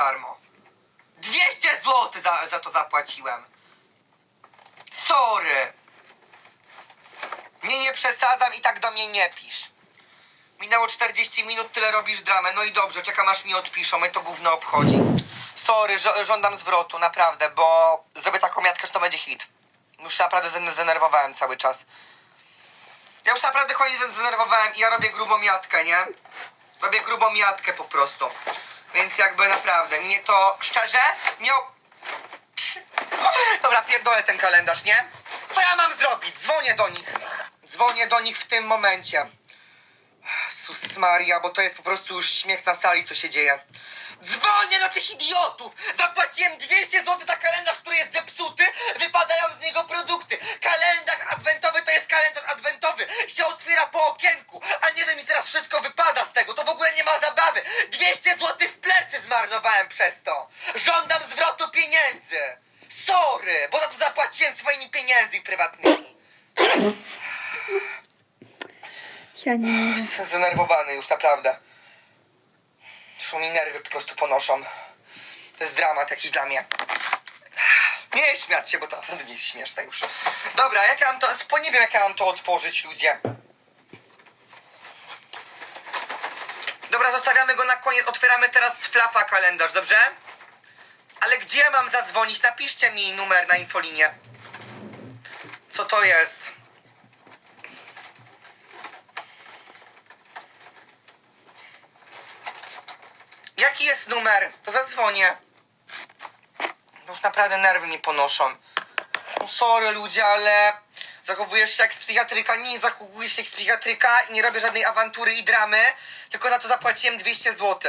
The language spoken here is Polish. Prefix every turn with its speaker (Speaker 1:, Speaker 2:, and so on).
Speaker 1: darmo. 200 zł za, za to zapłaciłem. Sorry. Nie, nie przesadzam i tak do mnie nie pisz. Minęło 40 minut, tyle robisz dramę. No i dobrze, czekam aż mi odpiszą, mnie to gówno obchodzi. Sorry, żądam zwrotu, naprawdę, bo zrobię taką miatkę, że to będzie hit. Już się naprawdę zdenerwowałem cały czas. Ja już naprawdę koniec zdenerwowałem i ja robię grubą miatkę, nie? Robię grubą miatkę po prostu. Więc jakby naprawdę, mnie to szczerze nie... Dobra, pierdolę ten kalendarz, nie? Co ja mam zrobić? Dzwonię do nich. Dzwonię do nich w tym momencie. Sus Maria, bo to jest po prostu już śmiech na sali, co się dzieje. Dzwonię do tych idiotów! Zapłaciłem 200 zł za kalendarz, który jest zepsuty, wypadają z niego produkty. Kalendarz adwentowy to jest kalendarz adwentowy. Się otwiera po okienku, a nie, że mi teraz wszystko wypada 200 zł w plecy zmarnowałem przez to. Żądam zwrotu pieniędzy. Sorry, bo za to zapłaciłem swoimi pieniędzmi prywatnymi.
Speaker 2: Ja nie mogę.
Speaker 1: Jestem zdenerwowany już, naprawdę. Już mi nerwy po prostu ponoszą. To jest dramat jakiś dla mnie. Nie śmiać się, bo to naprawdę nie jest śmieszne już. Dobra, jak ja mam to... Nie wiem, jak ja mam to otworzyć, ludzie. Na koniec. Otwieramy teraz flafa kalendarz, dobrze? Ale gdzie mam zadzwonić? Napiszcie mi numer na infolinie. Co to jest? Jaki jest numer? To zadzwonię. Już naprawdę nerwy mi ponoszą. No sorry ludzie, ale zachowujesz się jak z psychiatryka. Nie zachowujesz się jak z psychiatryka i nie robię żadnej awantury i dramy, tylko za to zapłaciłem 200 zł.